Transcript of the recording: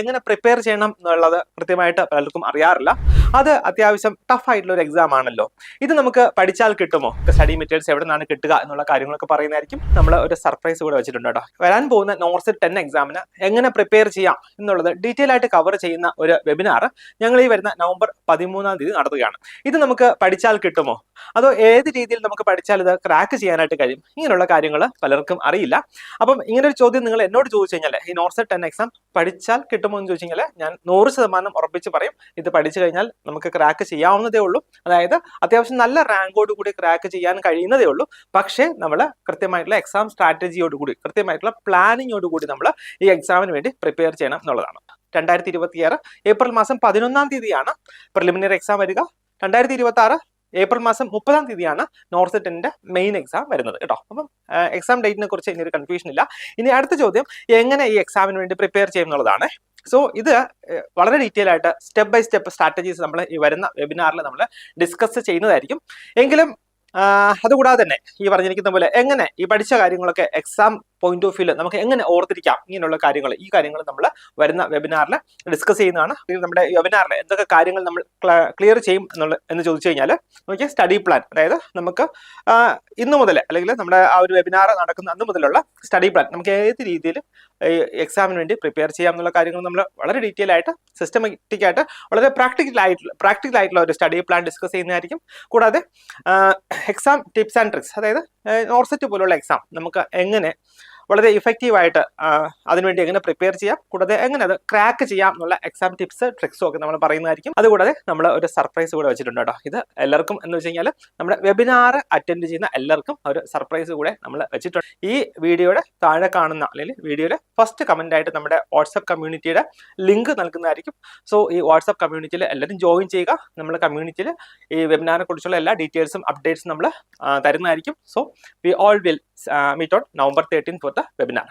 എങ്ങനെ പ്രിപ്പയർ ചെയ്യണം എന്നുള്ളത് കൃത്യമായിട്ട് പലർക്കും അറിയാറില്ല. അത് അത്യാവശ്യം ടഫ് ആയിട്ടുള്ള ഒരു എക്സാം ആണല്ലോ. ഇത് നമുക്ക് പഠിച്ചാൽ കിട്ടുമോ? സ്റ്റഡി മെറ്റീരിയൽസ് എവിടെ നിന്നാണ് കിട്ടുക എന്നുള്ള കാര്യങ്ങളൊക്കെ പറയുന്നതായിരിക്കും. നമ്മൾ ഒരു സർപ്രൈസ് കൂടെ വെച്ചിട്ടുണ്ട് കേട്ടോ. വരാൻ പോകുന്ന നോർത്ത് ടെൻ എക്സാമിന് എങ്ങനെ പ്രിപ്പയർ ചെയ്യാം എന്നുള്ളത് ഡീറ്റെയിൽ ആയിട്ട് കവർ ചെയ്യുന്ന ഒരു വെബിനാർ ഞങ്ങൾ ഈ വരുന്ന നവംബർ പതിമൂന്നാം തീയതി നടത്തുകയാണ്. ഇത് നമുക്ക് പഠിച്ചാൽ കിട്ടുമോ? അതോ ഏത് രീതിയിൽ നമുക്ക് പഠിച്ചാൽ ഇത് ക്രാക്ക് ചെയ്യാനായിട്ട് കഴിയും? ഇങ്ങനെയുള്ള കാര്യങ്ങൾ പലർക്കും അറിയില്ല. അപ്പം ഇങ്ങനൊരു ചോദ്യം നിങ്ങൾ എന്നോട് ചോദിച്ചു കഴിഞ്ഞാൽ ഈ നോർത്ത് ടെൻ എക്സാം പഠിച്ചാൽ കിട്ടുമോ എന്ന് ഞാൻ നൂറ് ശതമാനം ഉറപ്പിച്ച് പറയും. ഇത് പഠിച്ചു കഴിഞ്ഞാൽ നമുക്ക് ക്രാക്ക് ചെയ്യാവുന്നതേ ഉള്ളൂ. അതായത് അത്യാവശ്യം നല്ല റാങ്കോട് കൂടി ക്രാക്ക് ചെയ്യാൻ കഴിയുന്നതേ ഉള്ളൂ. പക്ഷേ നമ്മൾ കൃത്യമായിട്ടുള്ള എക്സാം സ്ട്രാറ്റജിയോട് കൂടി കൃത്യമായിട്ടുള്ള പ്ലാനിങ്ങോട് കൂടി നമ്മൾ ഈ എക്സാമിന് വേണ്ടി പ്രിപ്പയർ ചെയ്യണം എന്നുള്ളതാണ്. രണ്ടായിരത്തി ഇരുപത്തിയാറ് ഏപ്രിൽ മാസം പതിനൊന്നാം തീയതിയാണ് പ്രിലിമിനറി എക്സാം വരിക. രണ്ടായിരത്തി ഇരുപത്തി ആറ് ഏപ്രിൽ മാസം മുപ്പതാം തീയതിയാണ് നോർത്ത് ടെന്നിന്റെ മെയിൻ എക്സാം വരുന്നത് കേട്ടോ. അപ്പം എക്സാം ഡേറ്റിനെ കുറിച്ച് ഇനി ഒരു കൺഫ്യൂഷൻ ഇല്ല. ഇനി അടുത്ത ചോദ്യം എങ്ങനെ ഈ എക്സാമിന് വേണ്ടി പ്രിപ്പയർ ചെയ്യും എന്നുള്ളതാണ്. സോ ഇത് വളരെ ഡീറ്റെയിൽ ആയിട്ട് സ്റ്റെപ്പ് ബൈ സ്റ്റെപ്പ് സ്ട്രാറ്റജീസ് നമ്മൾ ഈ വരുന്ന വെബിനാറിൽ നമ്മൾ ഡിസ്കസ് ചെയ്യുന്നതായിരിക്കും. എങ്കിലും അതുകൂടാതെ തന്നെ ഈ പറഞ്ഞിരിക്കുന്ന പോലെ എങ്ങനെ ഈ പഠിച്ച കാര്യങ്ങളൊക്കെ എക്സാം പോയിന്റ് ഓഫ് വ്യൂൽ നമുക്ക് എങ്ങനെ ഓർത്തിരിക്കാം ഇങ്ങനെയുള്ള കാര്യങ്ങൾ ഈ കാര്യങ്ങൾ നമ്മൾ വരുന്ന വെബിനാറിൽ ഡിസ്കസ് ചെയ്യുന്നതാണ്. നമ്മുടെ വെബിനാറിൽ എന്തൊക്കെ കാര്യങ്ങൾ നമ്മൾ ക്ലിയർ ചെയ്യും എന്നുള്ള എന്ന് ചോദിച്ചു കഴിഞ്ഞാൽ നോക്കിയാൽ സ്റ്റഡി പ്ലാൻ അതായത് നമുക്ക് ഇന്ന് മുതൽ അല്ലെങ്കിൽ നമ്മുടെ ആ ഒരു വെബിനാർ നടക്കുന്ന അന്ന് മുതലുള്ള സ്റ്റഡി പ്ലാൻ നമുക്ക് ഏത് രീതിയിൽ എക്സാമിന് വേണ്ടി പ്രിപ്പയർ ചെയ്യാം എന്നുള്ള കാര്യങ്ങൾ നമ്മൾ വളരെ ഡീറ്റെയിൽ ആയിട്ട് സിസ്റ്റമാറ്റിക് ആയിട്ട് വളരെ പ്രാക്ടിക്കൽ ആയിട്ടുള്ള പ്രാക്ടിക്കൽ ആയിട്ടുള്ള ഒരു സ്റ്റഡി പ്ലാൻ ഡിസ്കസ് ചെയ്യുന്നതായിരിക്കും. കൂടാതെ എക്സാം ടിപ്സ് ആൻഡ് ട്രിക്സ് അതായത് നോർസെറ്റ് പോലുള്ള എക്സാം നമുക്ക് എങ്ങനെ വളരെ ഇഫക്റ്റീവായിട്ട് അതിനുവേണ്ടി എങ്ങനെ പ്രിപ്പയർ ചെയ്യാം കൂടാതെ എങ്ങനെ അത് ക്രാക്ക് ചെയ്യാം എന്നുള്ള എക്സാം ടിപ്സ് ട്രിക്സും ഒക്കെ നമ്മൾ പറയുന്നതായിരിക്കും. അതുകൂടാതെ നമ്മൾ ഒരു സർപ്രൈസ് കൂടെ വെച്ചിട്ടുണ്ട് കേട്ടോ. ഇത് എല്ലാവർക്കും എന്ന് വെച്ച് കഴിഞ്ഞാൽ നമ്മുടെ വെബിനാർ അറ്റൻഡ് ചെയ്യുന്ന എല്ലാവർക്കും ഒരു സർപ്രൈസ് കൂടെ നമ്മൾ വെച്ചിട്ടുണ്ട്. ഈ വീഡിയോയുടെ താഴെ കാണുന്ന അല്ലെങ്കിൽ വീഡിയോയുടെ ഫസ്റ്റ് കമന്റ് ആയിട്ട് നമ്മുടെ വാട്സപ്പ് കമ്മ്യൂണിറ്റിയുടെ ലിങ്ക് നൽകുന്നതായിരിക്കും. സോ ഈ വാട്സപ്പ് കമ്മ്യൂണിറ്റിയിൽ എല്ലാവരും ജോയിൻ ചെയ്യുക. നമ്മുടെ കമ്മ്യൂണിറ്റിയിൽ ഈ വെബിനാറിനെ കുറിച്ചുള്ള എല്ലാ ഡീറ്റെയിൽസും അപ്ഡേറ്റ്സും നമ്മൾ തരുന്നതായിരിക്കും. So we all will meet on November thirteen for the webinar